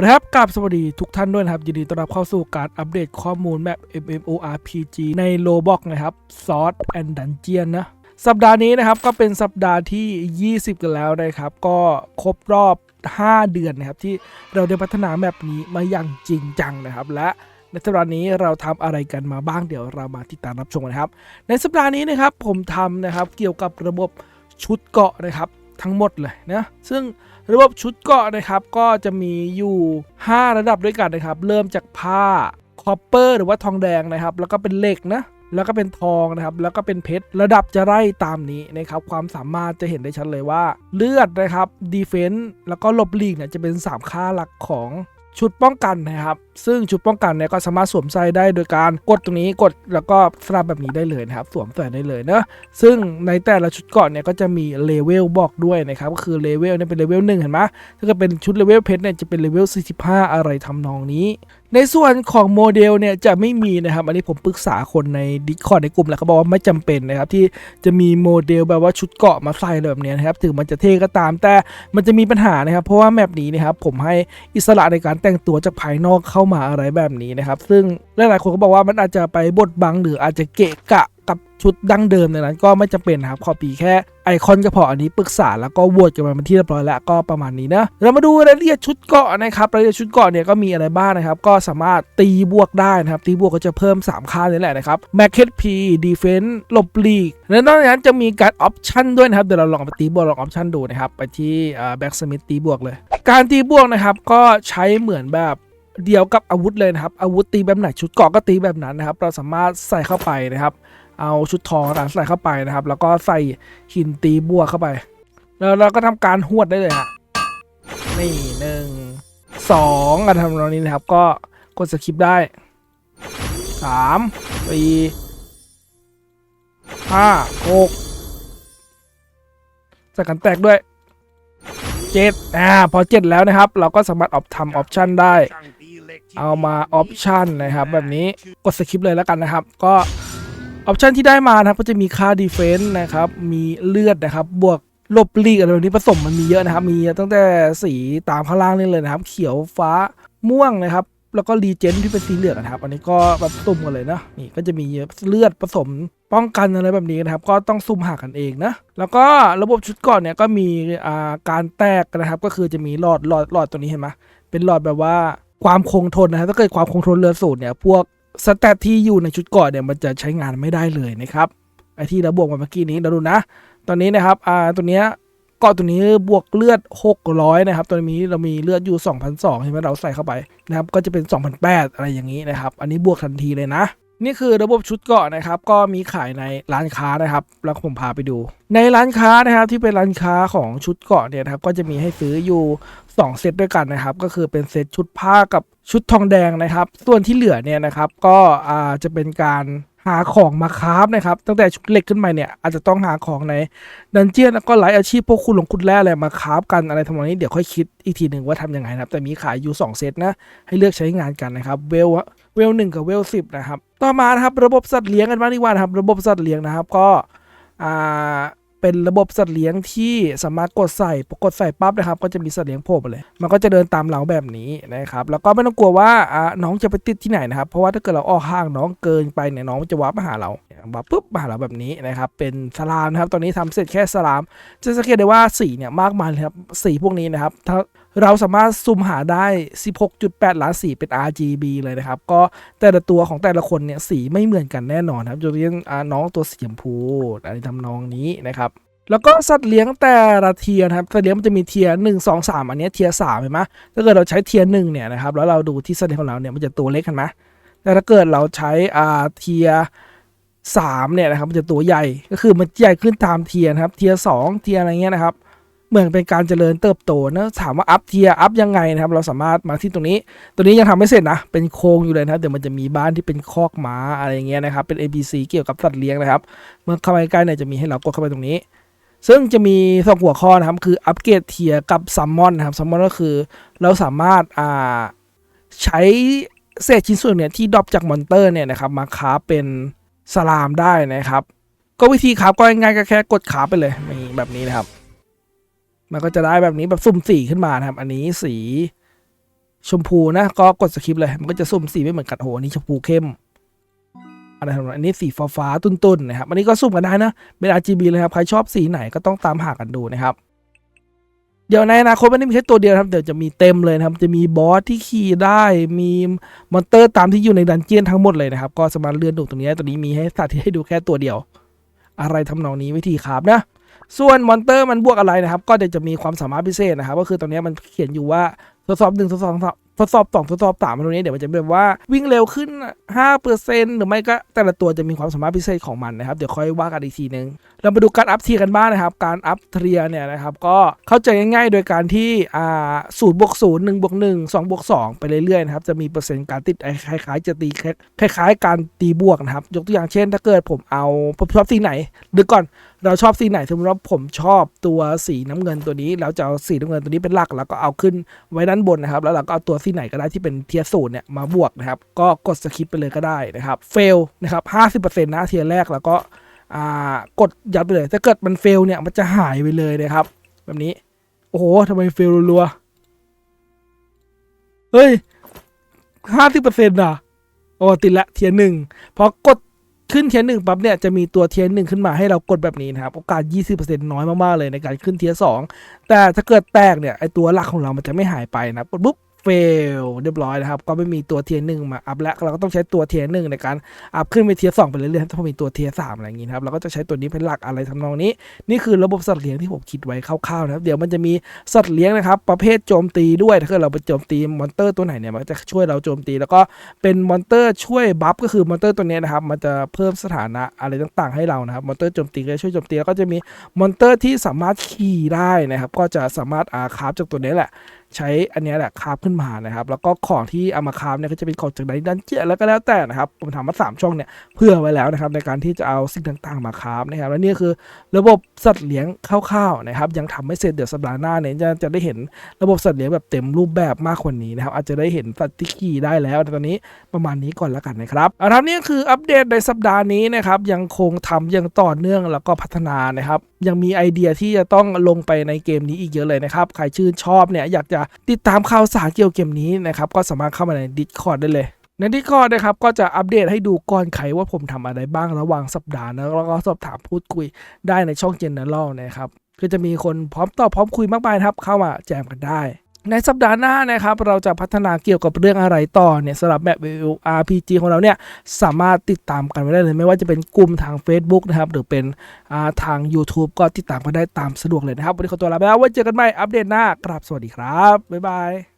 นะครับกราบสวัสดีทุกท่านด้วยนะครับ ยินดีต้อนรับเข้าสู่การอัปเดตข้อมูลแบบ MMORPG ใน Roblox นะครับ Sword and Dungeon นะ สัปดาห์นี้นะครับก็เป็นสัปดาห์ที่ 20 กันแล้วนะครับ ก็ครบรอบ 5 เดือนนะครับ ที่เราได้พัฒนาแมปนี้มาอย่างจริงจังนะครับ และในสัปดาห์นี้เราทำอะไรกันมาบ้างเดี๋ยวเรามาติดตามรับชมนะครับ ในสัปดาห์นี้นะครับผมทำนะครับเกี่ยวกับระบบชุดเกาะนะครับ ทั้งหมดเลยนะซึ่งระบบชุดเกาะนะครับก็จะมีอยู่ 5 ระดับด้วยกันนะครับ เริ่มจากผ้าคอปเปอร์หรือว่าทองแดงนะครับ แล้วก็เป็นเหล็กนะแล้วก็เป็นทองนะครับ แล้วก็เป็นเพชร ระดับจะไล่ตามนี้นะครับ ความสามารถจะเห็นได้ชัดเลยว่า เลือดนะครับ ดีเฟนต์แล้วก็หลบหลีกเนี่ยจะเป็น 3 ค่าหลักของ ชุดป้องกันนะครับ ซึ่งชุดป้องกันเนี่ยก็สามารถสวมใส่ได้โดยการกดตรงนี้กดแล้วก็สลับแบบนี้ได้เลยนะครับ สวมใส่ได้เลยเนะซึ่งในแต่ละชุดเกราะเนี่ยก็จะมีเลเวลบอกด้วยนะครับก็คือเลเวลเนี่ยเป็นเลเวลหนึ่งเห็นไหมถ้าเกิดเป็นชุดเลเวลเพชรเนี่ยจะเป็นเลเวล45 อะไรทำนองนี้ ในส่วนของโมเดลเนี่ยจะไม่มีนะครับ อันนี้ผมปรึกษาคนในดิคอร์ในกลุ่มแล้วเขาบอกว่าไม่จำเป็นนะครับที่จะมีโมเดลแบบว่าชุดเกาะมาใส่แบบนี้นะครับถึงมันจะเท่ก็ตาม แต่มันจะมีปัญหานะครับ เพราะว่าแมปนี้นะครับผมให้อิสระในการแต่งตัวจากภายนอกเข้ามาอะไรแบบนี้นะครับ ซึ่งหลายๆคนก็บอกว่ามันอาจจะไปบดบังหรืออาจจะเกะกะ กับชุดดั้งเดิมในนั้นก็ไม่จำเป็นนครับ ขอปีแค่ไอคอนก็พออันนี้ปรึกษาแล้วก็โหวตกันมาเป็นที่เรียบร้อยแล้วก็ประมาณนี้นะเรามาดูรายละเอียดชุดเกาะนะครับรายละเอียดชุดเกาะเนี่ยก็มีอะไรบ้างนะครับ ก็สามารถตีบวกได้นะครับ ตีบวกก็จะเพิ่ม 3 ค่านี่แหละนะครับแมคเคทพีดีเฟนส์หลบลีกและนอกจากนั้นจะมีการออปชั่นด้วยนะครับเดี๋ยวเราลองไปตีบวกลองออปชั่นดูนะครับไปที่แบ็กสมิธตีบวกเลย การตีบวกนะครับก็ใช้เหมือนแบบเดียวกับอาวุธเลยนะครับอาวุธตีแบบไหนชุดเกาะก็ตีแบบนั้นนะครับ เราสามารถใส่เข้าไปนะครับ เอาชุดทองนะใส่เข้าไปนะครับ แล้วก็ใส่หินตีบวกเข้าไป แล้วเราก็ทำการหวดได้เลยฮะนี่หนึ่งสองกันทำตรงนี้นะครับ ก็กดสคริปได้สามสี่ห้าหกใส่กันแตกด้วยเจ็ดอ่าพอเจ็ดแล้วนะครับ เราก็สามารถออปทำออปชันได้ เอามาออปชันนะครับ แบบนี้กดสคริปต์เลยแล้วกันนะครับ ก็ ออปชันที่ได้มานะครับก็จะมีค่าดีเฟนต์นะครับ มีเลือดนะครับ บวกลบลีกอะไรแบบนี้ผสมมันมีเยอะนะครับ มีตั้งแต่สีตามข้างล่างนี่เลยนะครับ เขียวฟ้าม่วงนะครับ แล้วก็รีเจนที่เป็นสีเหลืองนะครับ อันนี้ก็แบบตุ่มกันเลยนะ นี่ก็จะมีเลือดผสมป้องกันอะไรแบบนี้นะครับ ก็ต้องซุ่มหากันเองนะ แล้วก็ระบบชุดก่อนเนี่ยก็มีอ่าการแตกนะครับ ก็คือจะมีหลอดหลอดหลอดตัวนี้เห็นไหมเป็นหลอดแบบว่าความคงทนนะครับถ้าเกิดความคงทนเรือสูตรเนี่ยพวก สแตทที่อยู่ในชุดก่อนเนี่ยมันจะใช้งานไม่ได้เลยนะครับไอที่เราบวกมาเมื่อกี้นี้เราดูนะ ตอนนี้นะครับอ่าตัวเนี้ยกาะตัวนี้บวกเลือด 600 นะครับตอนนี้เรามีเลือดอยู่2,200ใช่ไหมเราใส่เข้าไปนะครับ ก็จะเป็น2,800อะไรอย่างนี้นะครับ อันนี้บวกทันทีเลยนะ นี่คือระบบชุดเกาะนะครับ ก็มีขายในร้านค้านะครับ แล้วผมพาไปดู ในร้านค้านะครับที่เป็นร้านค้าของชุดเกาะเนี่ยนะครับ ก็จะมีให้ซื้ออยู่ 2 เซตด้วยกันนะครับ ก็คือเป็นเซตชุดผ้ากับ ชุดทองแดงนะครับ ส่วนที่เหลือเนี่ยนะครับก็จะเป็นการหาของมาคราฟนะครับ ตั้งแต่ชุดเหล็กขึ้นไปเนี่ยอาจจะต้องหาของในดันเจียนแล้วก็หลายอาชีพพวกคุณหลงคุณแร่อะไรมาคราฟกันอะไรทำนองนี้เดี๋ยวค่อยคิดอีกทีหนึ่งว่าทำยังไงนะครับ แต่มีขายอยู่ 2 เซตนะให้เลือกใช้งานกันนะครับเวลเวลหนึ่งกับเวลสิบนะครับ ต่อมานะครับระบบสัตว์เลี้ยงกันบ้างดีกว่านะครับ ระบบสัตว์เลี้ยงนะครับก็อ่า เป็นระบบสัตว์เลี้ยงที่สามารถกดใส่พอกดใส่ปั๊บนะครับ ก็จะมีสัตว์เลี้ยงโผล่มาเลย มันก็จะเดินตามเราแบบนี้นะครับ แล้วก็ไม่ต้องกลัวว่าน้องจะไปติดที่ไหนนะครับ เพราะว่าถ้าเกิดเราออกห่างน้องเกินไปเนี่ยน้องจะวับมาหาเราวับปุ๊บมาหาเราแบบนี้นะครับ เป็นสลามนะครับ ตอนนี้ทำเสร็จแค่สลาม จะสังเกตได้ว่าสีเนี่ยมากมายเลยครับ สีพวกนี้นะครับถ้า เราสามารถซูมหาได้ 16.8 ล้านสีเป็น RGB เลยนะครับ ก็แต่ละตัวของแต่ละคนเนี่ยสีไม่เหมือนกันแน่นอนครับยกตัวอย่างน้องตัวสีชมพูอะไรทำนองนี้นะครับแล้วก็สัตว์เลี้ยงแต่ละเทียนะครับสัตว์เลี้ยงมันจะมีเทียร์หนึ่งสองสามอันนี้เทียร์สามเห็นไหมถ้าเกิดเราใช้เทียร์หนึ่งเนี่ยนะครับแล้วเราดูที่สัตว์เลี้ยงของเราเนี่ยมันจะตัวเล็กเห็นไหมแต่ถ้าเกิดเราใช้อ่าเทียร์สามเนี่ยนะครับมันจะตัวใหญ่ก็คือมันใหญ่ขึ้นตามเทียนะครับ เทียร์สองเทียร์อะไรเงี้ยนะครับ เหมือนเป็นการเจริญเติบโตนะถามว่าอัพเทียอัพยังไงนะครับ เราสามารถมาที่ตรงนี้ ตัวนี้ยังทำไม่เสร็จนะ เป็นโครงอยู่เลยนะครับเดี๋ยวมันจะมีบ้านที่เป็นคอกม้าอะไรอย่างเงี้ยนะครับ เป็น ABC เกี่ยวกับสัตว์เลี้ยงนะครับ เมื่อเข้าไปใกล้เนี่ยจะมีให้เรากดเข้าไปตรงนี้ ซึ่งจะมีสองหัวข้อนะครับ คืออัปเกรดเทียกับซัมมอนนะครับซัมมอนก็คือ เราสามารถอ่าใช้เศษชิ้นส่วนเนี่ยที่ดรอปจากมอนเตอร์เนี่ยนะครับมาคราเป็นสลามได้นะครับ ก็วิธีคราก็ง่ายๆก็แค่กดคราไปเลยมีแบบนี้นะครับ มันก็จะได้แบบนี้แบบสุ่มสีขึ้นมานะครับ อันนี้สีชมพูนะ ก็กดสคริปเลย มันก็จะสุ่มสีไม่เหมือนกันโอ้โหอันนี้ชมพูเข้มอะไรทำนองนั้นอันนี้สีฟ้าฟ้าตุ้นๆนะครับ อันนี้ก็สุ่มกันได้นะ เป็น RGB เลยครับ ใครชอบสีไหนก็ต้องตามหากันดูนะครับ เดี๋ยวในอนาคตไม่ได้มีแค่ตัวเดียวครับ เดี๋ยวจะมีเต็มเลยครับ จะมีบอสที่ขี่ได้ มีมอนเตอร์ตามที่อยู่ในดันเจียนทั้งหมดเลยนะครับ ก็สามารถเลื่อนดูตรงนี้ตัวนี้มีให้สาธิตให้ดูแค่ตัวเดียว อะไรทำนองนี้วิธีครับนะ ส่วนมอนเตอร์มันบวกอะไรนะครับ ก็จะมีความสามารถพิเศษนะครับ ก็คือตรงนี้มันเขียนอยู่ว่าทดสอบหนึ่งทดสอบสองทดสอบสองทดสอบสามตรงนี้เดี๋ยวมันจะแบบว่าวิ่งเร็วขึ้นห้าเปอร์เซ็นต์หรือไม่ก็แต่ละตัวจะมีความสามารถพิเศษของมันนะครับ เดี๋ยวค่อยว่ากันอีกทีนึง เรามาดูการอัพเทียกันบ้างนะครับ การอัพเทียเนี่ยนะครับก็เข้าใจง่ายๆ โดยการที่อ่าศูนย์บวกศูนย์หนึ่งบวกหนึ่งสองบวกสองไปเรื่อยๆนะครับจะมีเปอร์เซ็นต์การติดคล้ายๆจะตีคล้ายๆ การตีบวกนะครับ ยกตัวอย่างเช่น ถ้าเกิดผมเอาผมชอบสีไหนดูก่อน เราชอบสีไหนสมมติว่าผมชอบตัวสีน้ำเงินตัวนี้ แล้วจะเอาสีน้ำเงินตัวนี้เป็นหลัก แล้วก็เอาขึ้นไว้ด้านบนนะครับ แล้วเราก็เอาตัวสีไหนก็ได้ที่เป็นเทียร์ศูนย์เนี่ยมาบวกนะครับ ก็กดสคิปไปเลยก็ได้นะครับ เฟลนะครับห้าสิบเปอร์เซ็นต์นะเทียร์แรกแล้วก็กดยัดไปเลย ถ้าเกิดมันเฟลเนี่ยมันจะหายไปเลยนะครับ แบบนี้ โอ้โหทำไมเฟลรัวๆเฮ้ยห้าสิบเปอร์เซ็นต์อะโอ้ติดละเทียร์หนึ่งพอกด ขึ้นเทียร์หนึ่งปั๊บเนี่ยจะมีตัวเทียร์หนึ่งขึ้นมาให้เรากดแบบนี้นะครับโอกาส 20%น้อยมากๆเลยในการขึ้นเทียร์สองแต่ถ้าเกิดแตกเนี่ยไอตัวหลักของเรามันจะไม่หายไปนะกดปุ๊บ เฟลเรียบร้อยนะครับ ก็ไม่มีตัวเทียร์หนึ่งมาอัพแล้ว เราก็ต้องใช้ตัวเทียร์หนึ่งในการอัพขึ้นไปเทียร์สองไปเรื่อยๆถ้ามีตัวเทียร์สามอะไรอย่างงี้ครับ เราก็จะใช้ตัวนี้เป็นหลักอะไรทำนองนี้ นี่คือระบบสัตว์เลี้ยงที่ผมคิดไว้คร่าวๆนะครับ เดี๋ยวมันจะมีสัตว์เลี้ยงนะครับ ประเภทโจมตีด้วย ถ้าเกิดเราไปโจมตีมอนเตอร์ตัวไหนเนี่ยมันจะช่วยเราโจมตี แล้วก็เป็นมอนเตอร์ช่วยบัฟก็คือมอนเตอร์ตัวนี้นะครับ มันจะเพิ่มสถานะอะไรต่าง ๆ ให้เรานะครับ มอนเตอร์โจมตีก็จะช่วยโจมตี แล้วก็จะมีมอนเตอร์ที่สามารถขี่ได้นะครับ ก็จะสามารถอาคาบจากตัวนี้แหละ ใช้อันนี้แหละคาฟขึ้นมานะครับ แล้วก็ของที่เอามาคาฟเนี่ยก็จะเป็นของจากในดันเจียแล้วก็แล้วแต่นะครับ ผมทำมาสามช่องเนี่ยเพื่อไว้แล้วนะครับในการที่จะเอาสิ่งต่างๆมาคาฟนะครับ และนี่คือระบบสัตว์เลี้ยงคร่าวๆนะครับ ยังทำไม่เสร็จเดี๋ยวสัปดาห์หน้าเนี่ยจะจะได้เห็นระบบสัตว์เลี้ยงแบบเต็มรูปแบบมากกว่านี้นะครับ อาจจะได้เห็นสัตว์ที่ขี่ได้แล้วแต่ตอนนี้ประมาณนี้ก่อนแล้วกันนะครับเอาละนี่คืออัปเดตในสัปดาห์นี้นะครับยังคงทำอย่างต่อเนื่องแล้วก็พัฒนานะครับ ยังมีไอเดียที่จะต้องลงไปในเกมนี้อีกเยอะเลยนะครับ ใครชื่นชอบเนี่ยอยากจะติดตามข่าวสารเกี่ยวกับเกมนี้นะครับ ก็สามารถเข้ามาใน Discord ได้เลยใน Discord นะครับก็จะอัปเดตให้ดูก่อนไขว่าผมทำอะไรบ้างระหว่างสัปดาห์นะแล้วก็สอบถามพูดคุยได้ในช่องเจนเนอเรลนะครับ ก็จะมีคนพร้อมตอบพร้อมคุยมากมายครับ เข้ามาแจมกันได้ ในสัปดาห์หน้านะครับ เราจะพัฒนาเกี่ยวกับเรื่องอะไรต่อเนี่ยสำหรับแบบ RPG ของเราเนี่ยสามารถติดตามกันไว้ได้เลย ไม่ว่าจะเป็นกลุ่มทาง Facebook นะครับ หรือเป็นาทาง YouTube ก็ติดตามกันได้ตามสะดวกเลยนะครับ วันนี้ขอตัวลาไปแล้วไว้เจอกันใหม่อัปเดตหน้ากราบสวัสดีครับ บ๊ายบาย